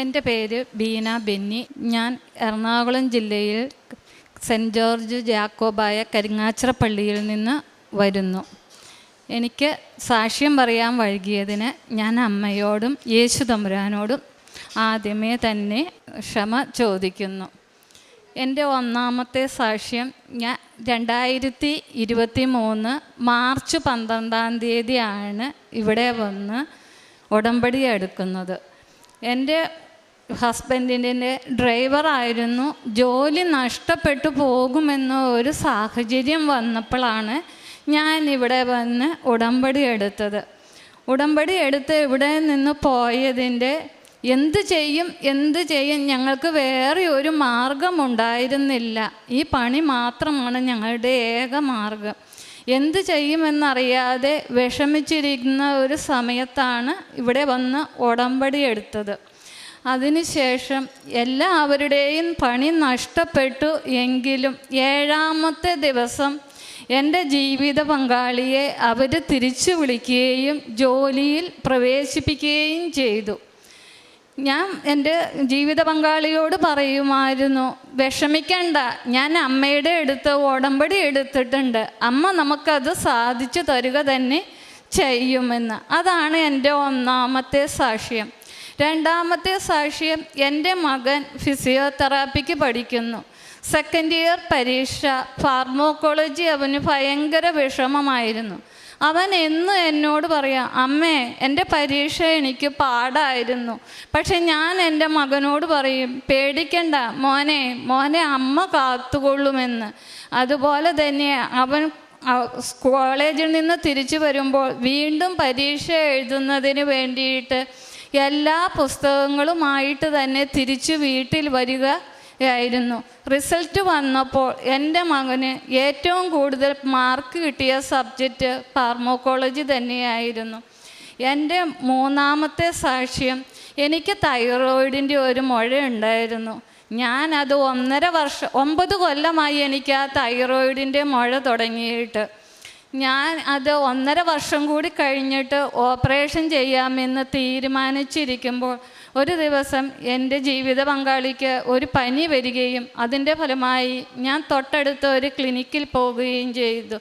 എന്റെ പേര് ബീന ബെന്നി. ഞാൻ എറണാകുളം ജില്ലയിൽ സെന്റ് ജോർജ് ജാക്കോബായ കരിങ്ങാച്ചിറ പള്ളിയിൽ നിന്ന് വരുന്നു. എനിക്ക് സാക്ഷ്യം പറയാൻ വൈകിയതിന് ഞാൻ അമ്മയോടും യേശു തമ്പുരാനോടും ആദ്യമേ തന്നെ ക്ഷമ ചോദിക്കുന്നു. എന്റെ ഒന്നാമത്തെ സാക്ഷ്യം ഞാൻ രണ്ടായിരത്തി ഇരുപത്തി മൂന്ന് മാർച്ച് പന്ത്രണ്ടാം തീയതിയാണ് ഇവിടെ വന്ന് ഉടമ്പടി എടുക്കുന്നത്. എന്റെ ഹസ്ബൻഡിന്റെ ഡ്രൈവറായിരുന്നു ജോലി നഷ്ടപ്പെട്ടു പോകുമെന്ന ഒരു സാഹചര്യം വന്നപ്പോഴാണ് ഞാൻ ഇവിടെ വന്ന് ഉടമ്പടി എടുത്തത്. ഉടമ്പടി എടുത്ത് ഇവിടെ നിന്ന് പോയതിന്റെ എന്ത് ചെയ്യും എന്ത് ചെയ്യും ഞങ്ങൾക്ക് വേറെ ഒരു മാർഗമുണ്ടായിരുന്നില്ല ഈ പണി മാത്രമാണ് ഞങ്ങളുടെ ഏക മാർഗം. എന്ത് ചെയ്യുമെന്നറിയാതെ വിഷമിച്ചിരിക്കുന്ന ഒരു സമയത്താണ് ഇവിടെ വന്ന് ഉടമ്പടി എടുത്തത്. അതിനുശേഷം എല്ലാവരുടെയും പണി നഷ്ടപ്പെട്ടു എങ്കിലും ഏഴാമത്തെ ദിവസം എന്റെ ജീവിത പങ്കാളിയെ അവർ തിരിച്ചു വിളിക്കുകയും ജോലിയിൽ പ്രവേശിപ്പിക്കുകയും ചെയ്തു. ഞാൻ എന്റെ ജീവിത പങ്കാളിയോട് പറയുമായിരുന്നു വിഷമിക്കണ്ട ഞാൻ അമ്മയുടെ അടുത്ത് ഓടമ്പടി എടുത്തിട്ടുണ്ട്. അമ്മ നമുക്കത് സാധിച്ചു തരിക തന്നെ ചെയ്യുമെന്ന്. അതാണ് എന്റെ ഒന്നാമത്തെ സാക്ഷ്യം. രണ്ടാമത്തെ സാക്ഷ്യം എന്റെ മകൻ ഫിസിയോതെറാപ്പിക്ക് പഠിക്കുന്നു. സെക്കൻഡ് ഇയർ പരീക്ഷ ഫാർമോക്കോളജി അവന് ഭയങ്കര വിഷമമായിരുന്നു. അവൻ എന്നും എന്നോട് പറയാം അമ്മേ എന്റെ പരീക്ഷ എനിക്ക് പാടായിരുന്നു. പക്ഷെ ഞാൻ എന്റെ മകനോട് പറയും പേടിക്കണ്ട മോനെ മോനെ അമ്മ കാത്തുകൊള്ളുമെന്ന്. അതുപോലെ തന്നെ അവൻ കോളേജിൽ നിന്ന് തിരിച്ചു വരുമ്പോൾ വീണ്ടും പരീക്ഷ എഴുതുന്നതിന് വേണ്ടിയിട്ട് എല്ലാ പുസ്തകങ്ങളുമായിട്ട് തന്നെ തിരിച്ചു വീട്ടിൽ വരിക ആയിരുന്നു. റിസൾട്ട് വന്നപ്പോൾ എന്റെ മകന് ഏറ്റവും കൂടുതൽ മാർക്ക് കിട്ടിയ സബ്ജക്റ്റ് ഫാർമോക്കോളജി തന്നെയായിരുന്നു. എന്റെ മൂന്നാമത്തെ സാക്ഷ്യം എനിക്ക് തൈറോയിഡിന്റെ ഒരു മുഴ ഉണ്ടായിരുന്നു. അത് ഒന്നര വർഷം ഒമ്പത് കൊല്ലമായി എനിക്ക് ആ തൈറോയിഡിന്റെ മുഴ തുടങ്ങിയിട്ട്. ഞാൻ അത് ഒന്നര വർഷം കൂടി കഴിഞ്ഞിട്ട് ഓപ്പറേഷൻ ചെയ്യാമെന്ന് തീരുമാനിച്ചിരിക്കുമ്പോൾ ഒരു ദിവസം എന്റെ ജീവിത പങ്കാളിക്ക് ഒരു പനി വരികയും അതിന്റെ ഫലമായി ഞാൻ തൊട്ടടുത്ത ഒരു ക്ലിനിക്കിൽ പോവുകയും ചെയ്തു.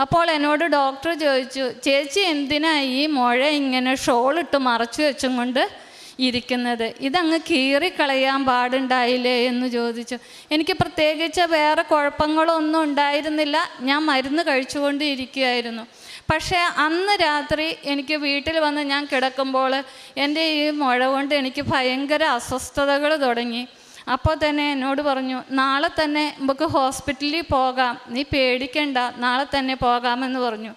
അപ്പോൾ എന്നോട് ഡോക്ടർ ചോദിച്ചു ചേച്ചി എന്തിനാ ഈ മുഴ ഇങ്ങനെ ഷോളിട്ട് മറച്ചു വെച്ചും കൊണ്ട് ഇരിക്കുന്നത്. ഇതങ്ങ് കീറിക്കളയാൻ പാടുണ്ടായില്ലേ എന്ന് ചോദിച്ചു. എനിക്ക് പ്രത്യേകിച്ച് വേറെ കുഴപ്പങ്ങളൊന്നും ഉണ്ടായിരുന്നില്ല. ഞാൻ മരുന്ന് കഴിച്ചുകൊണ്ട് ഇരിക്കുകയായിരുന്നു പക്ഷേ അന്ന് രാത്രി എനിക്ക് വീട്ടിൽ വന്ന് ഞാൻ കിടക്കുമ്പോൾ എന്റെ ഈ മുഴ കൊണ്ട് എനിക്ക് ഭയങ്കര അസ്വസ്ഥതകൾ തുടങ്ങി. അപ്പോൾ തന്നെ എന്നോട് പറഞ്ഞു നാളെ തന്നെ നമുക്ക് ഹോസ്പിറ്റലിൽ പോകാം. നീ പേടിക്കണ്ട. നാളെ തന്നെ പോകാമെന്ന് പറഞ്ഞു.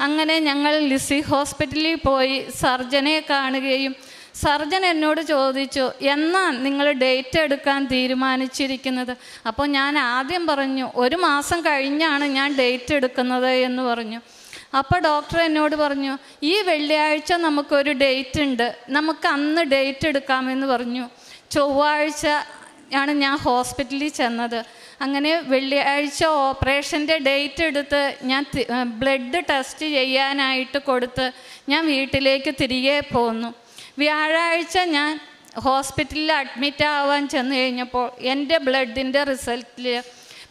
അങ്ങനെ ഞങ്ങൾ ലിസി ഹോസ്പിറ്റലിൽ പോയി സർജനെ കാണുകയും സർജൻ എന്നോട് ചോദിച്ചു എന്നാ നിങ്ങൾ ഡേറ്റ് എടുക്കാൻ തീരുമാനിച്ചിരിക്കുന്നത്? അപ്പോൾ ഞാൻ ആദ്യം പറഞ്ഞു ഒരു മാസം കഴിഞ്ഞാണ് ഞാൻ ഡേറ്റ് എടുക്കുന്നത് എന്ന് പറഞ്ഞു. അപ്പോൾ ഡോക്ടർ എന്നോട് പറഞ്ഞു ഈ വെള്ളിയാഴ്ച നമുക്കൊരു ഡേറ്റ് ഉണ്ട് നമുക്ക് അന്ന് ഡേറ്റ് എടുക്കാമെന്ന് പറഞ്ഞു. ചൊവ്വാഴ്ച ആണ് ഞാൻ ഹോസ്പിറ്റലിൽ ചെന്നത്. അങ്ങനെ വെള്ളിയാഴ്ച ഓപ്പറേഷന്റെ ഡേറ്റ് എടുത്ത് ഞാൻ ബ്ലഡ് ടെസ്റ്റ് ചെയ്യാനായിട്ട് കൊടുത്ത് ഞാൻ വീട്ടിലേക്ക് തിരികെ പോന്നു. വ്യാഴാഴ്ച ഞാൻ ഹോസ്പിറ്റലിൽ അഡ്മിറ്റ് ആവാൻ ചെന്ന് കഴിഞ്ഞപ്പോൾ എന്റെ ബ്ലഡിന്റെ റിസൾട്ടിൽ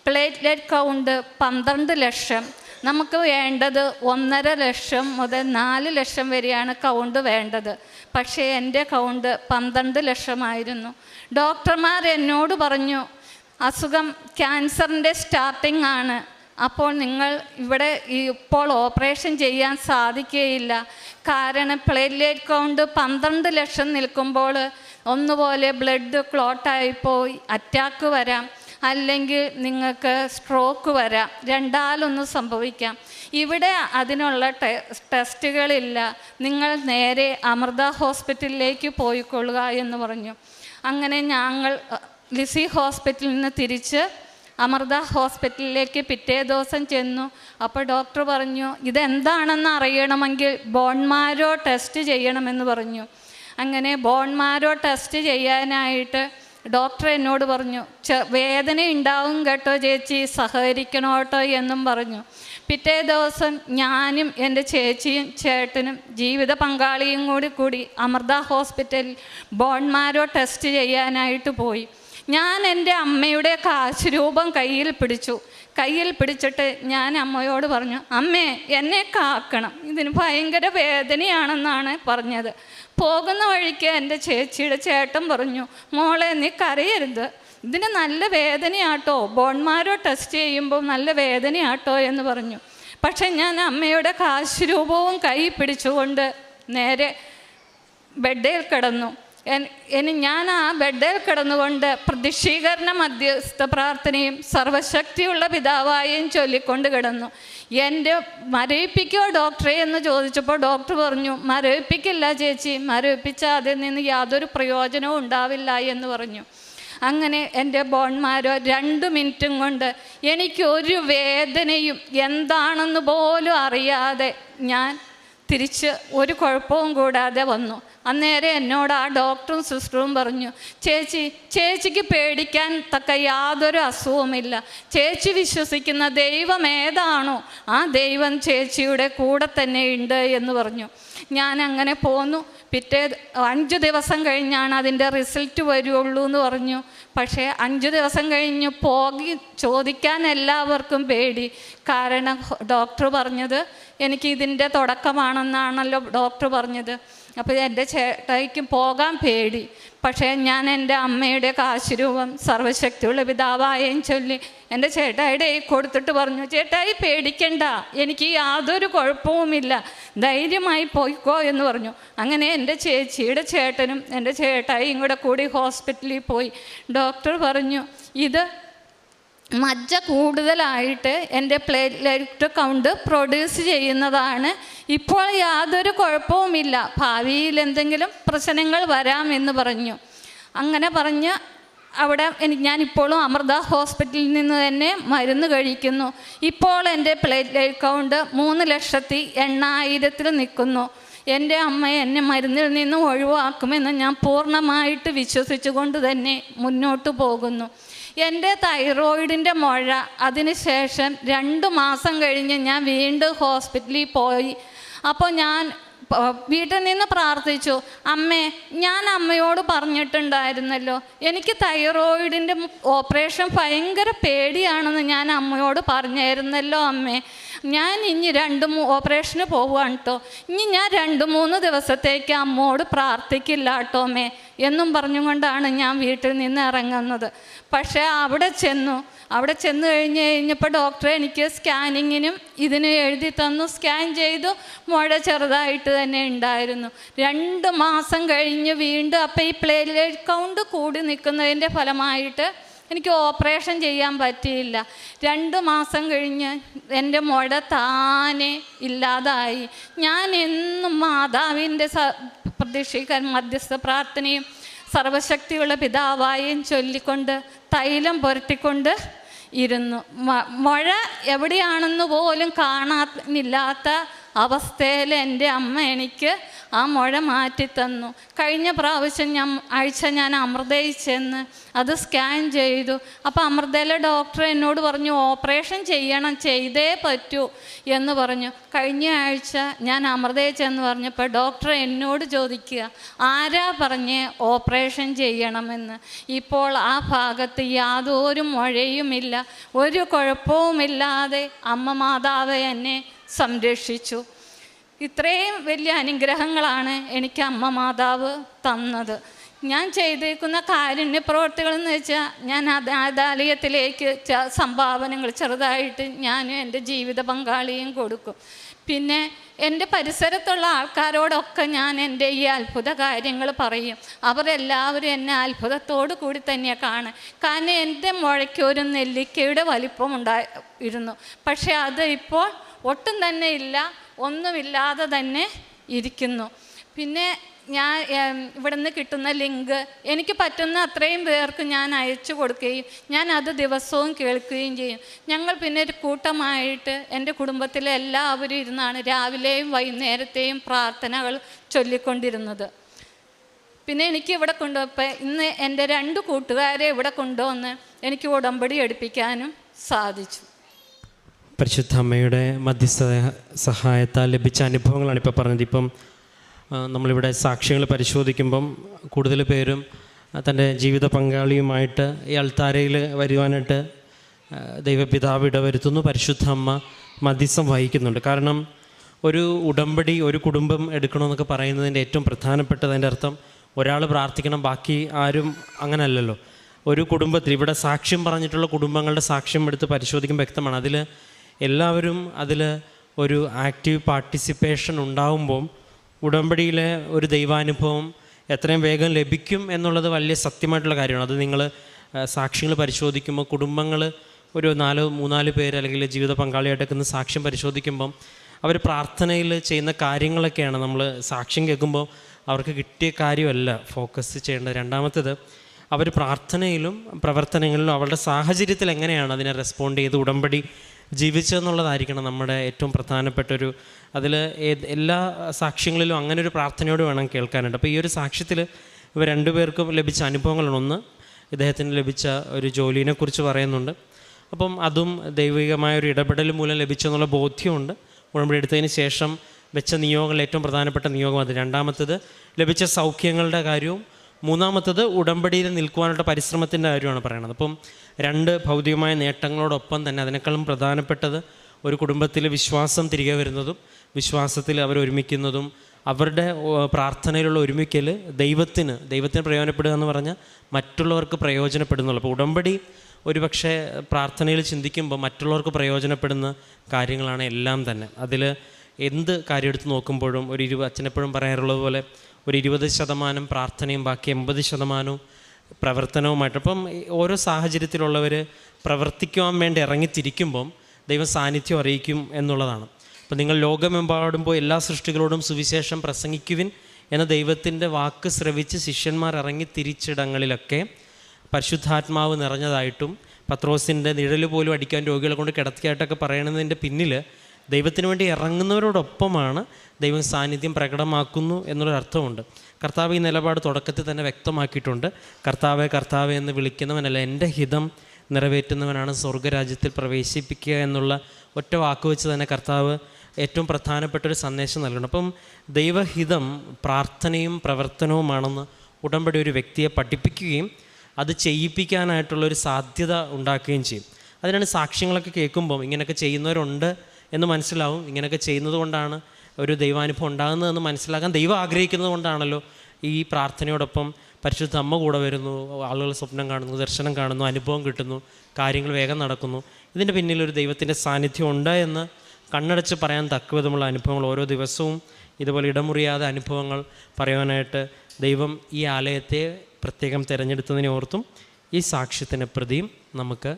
പ്ലേറ്റ്ലെറ്റ് കൗണ്ട് പന്ത്രണ്ട് ലക്ഷം. നമുക്ക് വേണ്ടത് ഒന്നര ലക്ഷം മുതൽ നാല് ലക്ഷം വരെയാണ് കൗണ്ട് വേണ്ടത്. പക്ഷേ എന്റെ കൗണ്ട് പന്ത്രണ്ട് ലക്ഷമായിരുന്നു. ഡോക്ടർമാർ എന്നോട് പറഞ്ഞു അസുഖം ക്യാൻസറിന്റെ സ്റ്റാർട്ടിംഗ് ആണ്. അപ്പോൾ നിങ്ങൾ ഇവിടെ ഇപ്പോൾ ഓപ്പറേഷൻ ചെയ്യാൻ സാധിക്കുകയില്ല കാരണം പ്ലേറ്റ്ലേറ്റ് കൗണ്ട് പന്ത്രണ്ട് ലക്ഷം നിൽക്കുമ്പോൾ ഒന്നുപോലെ ബ്ലഡ് ക്ലോട്ടായിപ്പോയി അറ്റാക്ക് വരാം അല്ലെങ്കിൽ നിങ്ങൾക്ക് സ്ട്രോക്ക് വരാം. രണ്ടാലൊന്നും സംഭവിക്കാം. ഇവിടെ അതിനുള്ള ടെസ്റ്റുകളില്ല നിങ്ങൾ നേരെ അമൃത ഹോസ്പിറ്റലിലേക്ക് പോയിക്കൊള്ളുക എന്ന് പറഞ്ഞു. അങ്ങനെ ഞങ്ങൾ ലിസി ഹോസ്പിറ്റലിൽ നിന്ന് തിരിച്ച് അമൃത ഹോസ്പിറ്റലിലേക്ക് പിറ്റേ ദിവസം ചെന്നു. അപ്പോൾ ഡോക്ടർ പറഞ്ഞു ഇതെന്താണെന്ന് അറിയണമെങ്കിൽ ബോൺമാരോ ടെസ്റ്റ് ചെയ്യണമെന്ന് പറഞ്ഞു. അങ്ങനെ ബോൺമാരോ ടെസ്റ്റ് ചെയ്യാനായിട്ട് ഡോക്ടർ എന്നോട് പറഞ്ഞു വേദന ഉണ്ടാവും കേട്ടോ ചേച്ചി സഹകരിക്കണോട്ടോ എന്നും പറഞ്ഞു. പിറ്റേ ദിവസം ഞാനും എന്റെ ചേച്ചിയും ചേട്ടനും ജീവിത പങ്കാളിയും കൂടി കൂടി അമൃത ഹോസ്പിറ്റലിൽ ബോൺമാരോ ടെസ്റ്റ് ചെയ്യാനായിട്ട് പോയി. ഞാൻ എന്റെ അമ്മയുടെ കാശ് രൂപം കയ്യിൽ പിടിച്ചു. കയ്യിൽ പിടിച്ചിട്ട് ഞാൻ അമ്മയോട് പറഞ്ഞു അമ്മേ എന്നെ കാക്കണം. ഇതിന് ഭയങ്കര വേദനയാണെന്നാണ് പറഞ്ഞത്. പോകുന്ന വഴിക്ക് എന്റെ ചേച്ചിയുടെ ചേട്ടൻ പറഞ്ഞു മോളെ നീ കരയരുത്. ഇതിന് നല്ല വേദനയാട്ടോ. ബോൺമാരോ ടെസ്റ്റ് ചെയ്യുമ്പോൾ നല്ല വേദനയാട്ടോ എന്ന് പറഞ്ഞു. പക്ഷെ ഞാൻ അമ്മയുടെ കാശ് രൂപവും കൈ പിടിച്ചുകൊണ്ട് നേരെ ബെഡേൽ കിടന്നു. ഇനി ഞാൻ ആ ബെഡിൽ കിടന്നുകൊണ്ട് പ്രതിഷീകരണ മധ്യസ്ഥ പ്രാർത്ഥനയും സർവശക്തിയുള്ള പിതാവായും ചൊല്ലിക്കൊണ്ട് കിടന്നു. എന്റെ മരവിപ്പിക്കോ ഡോക്ടറെ എന്ന് ചോദിച്ചപ്പോൾ ഡോക്ടർ പറഞ്ഞു മരവിപ്പിക്കില്ല ചേച്ചി മരവിപ്പിച്ചാൽ അതിൽ നിന്ന് യാതൊരു പ്രയോജനവും ഉണ്ടാവില്ല എന്ന് പറഞ്ഞു. അങ്ങനെ എന്റെ ബോൺമാരോ രണ്ട് മിനിറ്റും കൊണ്ട് എനിക്ക് ഒരു വേദനയും എന്താണെന്ന് പോലും അറിയാതെ ഞാൻ തിരിച്ച് ഒരു കുഴപ്പവും കൂടാതെ വന്നു. അന്നേരം എന്നോട് ആ ഡോക്ടറും സിസ്റ്ററും പറഞ്ഞു ചേച്ചി ചേച്ചിക്ക് പേടിക്കാൻ തക്ക യാതൊരു അസുഖവുമില്ല. ചേച്ചി വിശ്വസിക്കുന്ന ദൈവം ഏതാണോ ആ ദൈവം ചേച്ചിയുടെ കൂടെ തന്നെ ഉണ്ട് എന്ന് പറഞ്ഞു. ഞാൻ അങ്ങനെ പോന്നു. പിറ്റേ അഞ്ച് ദിവസം കഴിഞ്ഞാണ് അതിന്റെ റിസൾട്ട് വരുള്ളൂ എന്ന് പറഞ്ഞു. പക്ഷേ അഞ്ച് ദിവസം കഴിഞ്ഞ് പോകി ചോദിക്കാൻ എല്ലാവർക്കും പേടി. കാരണം ഡോക്ടർ പറഞ്ഞത് എനിക്ക് ഇതിന്റെ തുടക്കമാണെന്നാണല്ലോ ഡോക്ടർ പറഞ്ഞത്. അപ്പോൾ എന്റെ ചേട്ടായിക്കും പോകാൻ പേടി. പക്ഷേ ഞാൻ എന്റെ അമ്മയുടെ കാശുരൂപം സർവശക്തിയുള്ള പിതാവായും ചൊല്ലി എന്റെ ചേട്ടായിയുടെ കൊടുത്തിട്ട് പറഞ്ഞു ചേട്ടായി പേടിക്കണ്ട. എനിക്ക് യാതൊരു കുഴപ്പവുമില്ല. ധൈര്യമായി പോയിക്കോ എന്ന് പറഞ്ഞു. അങ്ങനെ എന്റെ ചേച്ചിയുടെ ചേട്ടനും എന്റെ ചേട്ടായിയും കൂടെ കൂടി ഹോസ്പിറ്റലിൽ പോയി. ഡോക്ടർ പറഞ്ഞു ഇത് മജ്ജ കൂടുതലായിട്ട് എന്റെ പ്ലേറ്റ്ലെറ്റ് കൗണ്ട് പ്രൊഡ്യൂസ് ചെയ്യുന്നതാണ്. ഇപ്പോൾ യാതൊരു കുഴപ്പവുമില്ല. ഭാവിയിൽ എന്തെങ്കിലും പ്രശ്നങ്ങൾ വരാമെന്ന് പറഞ്ഞു. അങ്ങനെ പറഞ്ഞ് അവിടെ എനിക്ക് ഞാൻ ഇപ്പോഴും അമൃത ഹോസ്പിറ്റലിൽ നിന്ന് തന്നെ മരുന്ന് കഴിക്കുന്നു. ഇപ്പോൾ എന്റെ പ്ലേറ്റ്ലെറ്റ് കൗണ്ട് മൂന്ന് ലക്ഷത്തി എണ്ണായിരത്തിൽ നിൽക്കുന്നു. എന്റെ അമ്മ എന്നെ മരുന്നിൽ നിന്ന് ഒഴിവാക്കുമെന്ന് ഞാൻ പൂർണമായിട്ട് വിശ്വസിച്ചുകൊണ്ട് തന്നെ മുന്നോട്ട് പോകുന്നു. എന്റെ തൈറോയിഡിന്റെ മുഴ അതിനുശേഷം രണ്ട് മാസം കഴിഞ്ഞ് ഞാൻ വീണ്ടും ഹോസ്പിറ്റലിൽ പോയി. അപ്പോൾ ഞാൻ വീട്ടിൽ നിന്ന് പ്രാർത്ഥിച്ചു അമ്മേ ഞാൻ അമ്മയോട് പറഞ്ഞിട്ടുണ്ടായിരുന്നല്ലോ എനിക്ക് തൈറോയിഡിന്റെ ഓപ്പറേഷൻ ഭയങ്കര പേടിയാണെന്ന് ഞാൻ അമ്മയോട് പറഞ്ഞായിരുന്നല്ലോ അമ്മേ. ഞാൻ ഇനി രണ്ട് ഓപ്പറേഷന് പോവുകയാണ് കേട്ടോ ഇനി ഞാൻ രണ്ട് മൂന്ന് ദിവസത്തേക്ക് അമ്മോട് പ്രാർത്ഥിക്കില്ല കേട്ടോ അമ്മേ. എന്നും പറഞ്ഞുകൊണ്ടാണ് ഞാൻ വീട്ടിൽ നിന്ന് ഇറങ്ങുന്നത്. പക്ഷേ അവിടെ ചെന്നു. അവിടെ ചെന്ന് കഴിഞ്ഞ് കഴിഞ്ഞപ്പോൾ ഡോക്ടർ എനിക്ക് സ്കാനിങ്ങിനും ഇതിന് എഴുതി തന്നു. സ്കാൻ ചെയ്തു. മുഴ ചെറുതായിട്ട് തന്നെ ഉണ്ടായിരുന്നു. രണ്ട് മാസം കഴിഞ്ഞ് വീണ്ടും അപ്പോൾ ഈ പ്ലേറ്റ്ലെറ്റ് കൗണ്ട് കൂടി നിൽക്കുന്നതിന്റെ ഫലമായിട്ട് എനിക്ക് ഓപ്പറേഷൻ ചെയ്യാൻ പറ്റിയില്ല. രണ്ട് മാസം കഴിഞ്ഞ് എന്റെ മുഴ താനെ ഇല്ലാതായി. ഞാൻ എന്നും മാതാവിന്റെ സ പ്രതീക്ഷിക്കാൻ മധ്യസ്ഥ പ്രാർത്ഥനയും സർവശക്തിയുള്ള പിതാവായും ചൊല്ലിക്കൊണ്ട് തൈലം പുരട്ടിക്കൊണ്ട് ഇരുന്നു. മഴ എവിടെയാണെന്ന് പോലും കാണാനില്ലാത്ത അവസ്ഥയിൽ എന്റെ അമ്മ എനിക്ക് ആ മുഴ മാറ്റിത്തന്നു. കഴിഞ്ഞ പ്രാവശ്യം ഞാൻ ആഴ്ച ഞാൻ അമൃതയിൽ ചെന്ന് അത് സ്കാൻ ചെയ്തു. അപ്പോൾ അമൃതയിലെ ഡോക്ടർ എന്നോട് പറഞ്ഞു ഓപ്പറേഷൻ ചെയ്യണം ചെയ്തേ പറ്റൂ എന്ന് പറഞ്ഞു. കഴിഞ്ഞ ആഴ്ച ഞാൻ അമൃതയിൽ ചെന്ന് പറഞ്ഞപ്പോൾ ഡോക്ടർ എന്നോട് ചോദിക്കുക ആരാ പറഞ്ഞ് ഓപ്പറേഷൻ ചെയ്യണമെന്ന്? ഇപ്പോൾ ആ ഭാഗത്ത് യാതൊരു മുഴയുമില്ല. ഒരു കുഴപ്പവുമില്ലാതെ അമ്മ മാതാവ് എന്നെ സംരക്ഷിച്ചു. ഇത്രയും വലിയ അനുഗ്രഹങ്ങളാണ് എനിക്ക് അമ്മ മാതാവ് തന്നത്. ഞാൻ ചെയ്തേക്കുന്ന കാരുണ്യ പ്രവർത്തികളെന്ന് വെച്ചാൽ ഞാൻ അനാഥാലയത്തിലേക്ക് സംഭാവനകൾ ചെറുതായിട്ട് ഞാനും എന്റെ ജീവിത പങ്കാളിയും കൊടുക്കും. പിന്നെ എന്റെ പരിസരത്തുള്ള ആൾക്കാരോടൊക്കെ ഞാൻ എന്റെ ഈ അത്ഭുത കാര്യങ്ങൾ പറയും. അവരെല്ലാവരും എന്നെ അത്ഭുതത്തോടു കൂടി തന്നെയാണ് കാണുക. കാരണം എന്റെ മുഴയ്ക്ക് ഒരു നെല്ലിക്കയുടെ വലിപ്പം ഉണ്ടായിരുന്നു പക്ഷേ അത് ഇപ്പോൾ ഒട്ടും തന്നെ ഇല്ല. ഒന്നുമില്ലാതെ തന്നെ ഇരിക്കുന്നു. പിന്നെ ഞാൻ ഇവിടുന്ന് കിട്ടുന്ന ലിങ്ക് എനിക്ക് പറ്റുന്ന അത്രയും പേർക്ക് ഞാൻ അയച്ചു കൊടുക്കുകയും ഞാൻ അത് ദിവസവും കേൾക്കുകയും ചെയ്യും. ഞങ്ങൾ പിന്നെ ഒരു കൂട്ടമായിട്ട് എന്റെ കുടുംബത്തിലെ എല്ലാവരും ഇരുന്നാണ് രാവിലെയും വൈകുന്നേരത്തെയും പ്രാർത്ഥനകൾ ചൊല്ലിക്കൊണ്ടിരുന്നത്. പിന്നെ എനിക്ക് ഇവിടെ കൊണ്ടുപോയപ്പോൾ ഇന്ന് എന്റെ രണ്ട് കൂട്ടുകാരെ ഇവിടെ കൊണ്ടുവന്ന് എനിക്ക് ഉടമ്പടി എടുപ്പിക്കാനും സാധിച്ചു. പരിശുദ്ധ അമ്മയുടെ മധ്യസ്ഥ സഹായത്താൽ ലഭിച്ച അനുഭവങ്ങളാണ് ഇപ്പോൾ പറഞ്ഞത്. ഇപ്പം നമ്മളിവിടെ സാക്ഷ്യങ്ങൾ പരിശോധിക്കുമ്പം കൂടുതൽ പേരും തന്റെ ജീവിത പങ്കാളിയുമായിട്ട് ഈ അൾത്താരയിൽ വരുവാനായിട്ട് ദൈവപിതാവ് ഇടവരുത്തുന്നു. പരിശുദ്ധ അമ്മ മധ്യസ്ഥം വഹിക്കുന്നുണ്ട്. കാരണം ഒരു ഉടമ്പടി ഒരു കുടുംബം എടുക്കണമെന്നൊക്കെ പറയുന്നതിന്റെ ഏറ്റവും പ്രധാനപ്പെട്ടതിന്റെ അർത്ഥം ഒരാൾ പ്രാർത്ഥിക്കണം ബാക്കി ആരും അങ്ങനല്ലല്ലോ. ഒരു കുടുംബത്തിൽ ഇവിടെ സാക്ഷ്യം പറഞ്ഞിട്ടുള്ള കുടുംബങ്ങളുടെ സാക്ഷ്യം എടുത്ത് പരിശോധിക്കുമ്പോൾ വ്യക്തമാണ്. അതിൽ എല്ലാവരും അതിൽ ഒരു ആക്റ്റീവ് പാർട്ടിസിപ്പേഷൻ ഉണ്ടാവുമ്പം ഉടമ്പടിയിലെ ഒരു ദൈവാനുഭവം എത്രയും വേഗം ലഭിക്കും എന്നുള്ളത് വലിയ സത്യമായിട്ടുള്ള കാര്യമാണ്. അത് നിങ്ങൾ സാക്ഷ്യങ്ങൾ പരിശോധിക്കുമ്പോൾ കുടുംബങ്ങൾ ഒരു നാലോ മൂന്നാൽ പേര് അല്ലെങ്കിൽ ജീവിത പങ്കാളിയായിട്ടൊക്കെ ഒന്ന് സാക്ഷ്യം പരിശോധിക്കുമ്പം അവർ പ്രാർത്ഥനയിൽ ചെയ്യുന്ന കാര്യങ്ങളൊക്കെയാണ് നമ്മൾ സാക്ഷ്യം കേൾക്കുമ്പോൾ അവർക്ക് കിട്ടിയ കാര്യമല്ല ഫോക്കസ് ചെയ്യേണ്ടത്. രണ്ടാമത്തേത് അവർ പ്രാർത്ഥനയിലും പ്രവർത്തനങ്ങളിലും അവരുടെ സാഹചര്യത്തിൽ എങ്ങനെയാണ് അതിനെ റെസ്പോണ്ട് ചെയ്ത് ഉടമ്പടി ജീവിച്ചതെന്നുള്ളതായിരിക്കണം നമ്മുടെ ഏറ്റവും പ്രധാനപ്പെട്ട ഒരു അതിൽ എല്ലാ സാക്ഷ്യങ്ങളിലും അങ്ങനെ ഒരു പ്രാർത്ഥനയോട് വേണം കേൾക്കാനുണ്ട് അപ്പോൾ ഈ ഒരു സാക്ഷ്യത്തിൽ ഇവർ രണ്ടുപേർക്കും ലഭിച്ച അനുഭവങ്ങളാണ് ഒന്ന് ഇദ്ദേഹത്തിന് ലഭിച്ച ഒരു ജോലിനെക്കുറിച്ച് പറയുന്നുണ്ട്. അപ്പം അതും ദൈവികമായ ഒരു ഇടപെടൽ മൂലം ലഭിച്ചെന്നുള്ള ബോധ്യമുണ്ട്. ഉടമ്പടി എടുത്തതിന് ശേഷം വെച്ച നിയോഗങ്ങളിൽ ഏറ്റവും പ്രധാനപ്പെട്ട നിയോഗം അത്. രണ്ടാമത്തത് ലഭിച്ച സൗഖ്യങ്ങളുടെ കാര്യവും മൂന്നാമത്തത് ഉടമ്പടിയിൽ നിൽക്കുവാനുള്ള പരിശ്രമത്തിന്റെ കാര്യമാണ് പറയുന്നത് അപ്പം രണ്ട് ഭൗതികമായ നേട്ടങ്ങളോടൊപ്പം തന്നെ അതിനേക്കാളും പ്രധാനപ്പെട്ടത് ഒരു കുടുംബത്തിൽ വിശ്വാസം തിരികെ വരുന്നതും വിശ്വാസത്തിൽ അവർ ഒരുമിക്കുന്നതും അവരുടെ പ്രാർത്ഥനയിലുള്ള ഒരുമിക്കൽ ദൈവത്തിന് ദൈവത്തിന് പ്രയോജനപ്പെടുക എന്ന് പറഞ്ഞാൽ മറ്റുള്ളവർക്ക് പ്രയോജനപ്പെടുന്നുള്ളൂ. അപ്പോൾ ഉടമ്പടി ഒരുപക്ഷെ പ്രാർത്ഥനയിൽ ചിന്തിക്കുമ്പോൾ മറ്റുള്ളവർക്ക് പ്രയോജനപ്പെടുന്ന കാര്യങ്ങളാണ് എല്ലാം തന്നെ. അതിൽ എന്ത് കാര്യം എടുത്ത് നോക്കുമ്പോഴും ഒരു ഇരുപത് അച്ഛനെപ്പോഴും പറയാറുള്ളത് പോലെ ഒരു ഇരുപത് ശതമാനം പ്രാർത്ഥനയും ബാക്കി എൺപത് ശതമാനവും പ്രവർത്തനവുമായിട്ട്. അപ്പം ഓരോ സാഹചര്യത്തിലുള്ളവർ പ്രവർത്തിക്കുവാൻ വേണ്ടി ഇറങ്ങിത്തിരിക്കുമ്പം ദൈവം സാന്നിധ്യം അറിയിക്കും എന്നുള്ളതാണ്. അപ്പം നിങ്ങൾ ലോകമെമ്പാടും പോയി എല്ലാ സൃഷ്ടികളോടും സുവിശേഷം പ്രസംഗിക്കുവിൻ എന്ന ദൈവത്തിന്റെ വാക്ക് ശ്രവിച്ച് ശിഷ്യന്മാർ ഇറങ്ങി തിരിച്ചിടങ്ങളിലൊക്കെ പരിശുദ്ധാത്മാവ് നിറഞ്ഞതായിട്ടും പത്രോസിന്റെ നിഴൽ പോലും അടിക്കാൻ രോഗികളെ കൊണ്ട് കിടത്തിയായിട്ടൊക്കെ പറയണതിന്റെ പിന്നിൽ ദൈവത്തിന് വേണ്ടി ഇറങ്ങുന്നവരോടൊപ്പമാണ് ദൈവം സാന്നിധ്യം പ്രകടമാക്കുന്നു എന്നുള്ളൊരർത്ഥമുണ്ട് കർത്താവ് ഈ നിലപാട് തുടക്കത്തിൽ തന്നെ വ്യക്തമാക്കിയിട്ടുണ്ട്. കർത്താവെ കർത്താവെ എന്ന് വിളിക്കുന്നവനല്ല എന്റെ ഹിതം നിറവേറ്റുന്നവനാണ് സ്വർഗരാജ്യത്തിൽ പ്രവേശിപ്പിക്കുക എന്നുള്ള ഒറ്റ വാക്ക് വെച്ച് തന്നെ കർത്താവ് ഏറ്റവും പ്രധാനപ്പെട്ട ഒരു സന്ദേശം നൽകുന്നു അപ്പം ദൈവഹിതം പ്രാർത്ഥനയും പ്രവർത്തനവുമാണെന്ന് ഉടമ്പടി ഒരു വ്യക്തിയെ പഠിപ്പിക്കുകയും അത് ചെയ്യിപ്പിക്കാനായിട്ടുള്ളൊരു സാധ്യത ഉണ്ടാക്കുകയും ചെയ്യും. അതിനാണ് സാക്ഷ്യങ്ങളൊക്കെ കേൾക്കുമ്പം ഇങ്ങനെയൊക്കെ ചെയ്യുന്നവരുണ്ട് എന്ന് മനസ്സിലാവും. ഇങ്ങനെയൊക്കെ ചെയ്യുന്നത് കൊണ്ടാണ് ഒരു ദൈവാനുഭവം ഉണ്ടാകുന്നതെന്ന് മനസ്സിലാക്കാൻ ദൈവം ആഗ്രഹിക്കുന്നത് കൊണ്ടാണല്ലോ ഈ പ്രാർത്ഥനയോടൊപ്പം പരിശുദ്ധ അമ്മ കൂടെ വരുന്നു ആളുകൾ സ്വപ്നം കാണുന്നു ദർശനം കാണുന്നു അനുഭവം കിട്ടുന്നു കാര്യങ്ങൾ വേഗം നടക്കുന്നു. ഇതിന്റെ പിന്നിൽ ഒരു ദൈവത്തിന്റെ സാന്നിധ്യം ഉണ്ട് എന്ന് കണ്ണടച്ച് പറയാൻ തക്കവിധമുള്ള അനുഭവങ്ങൾ ഓരോ ദിവസവും ഇതുപോലെ ഇടമുറിയാതെ അനുഭവങ്ങൾ പറയുവാനായിട്ട് ദൈവം ഈ ആലയത്തെ പ്രത്യേകം തിരഞ്ഞെടുത്തതിനെ ഓർത്തും ഈ സാക്ഷ്യത്തിന് പ്രതിയും നമുക്ക്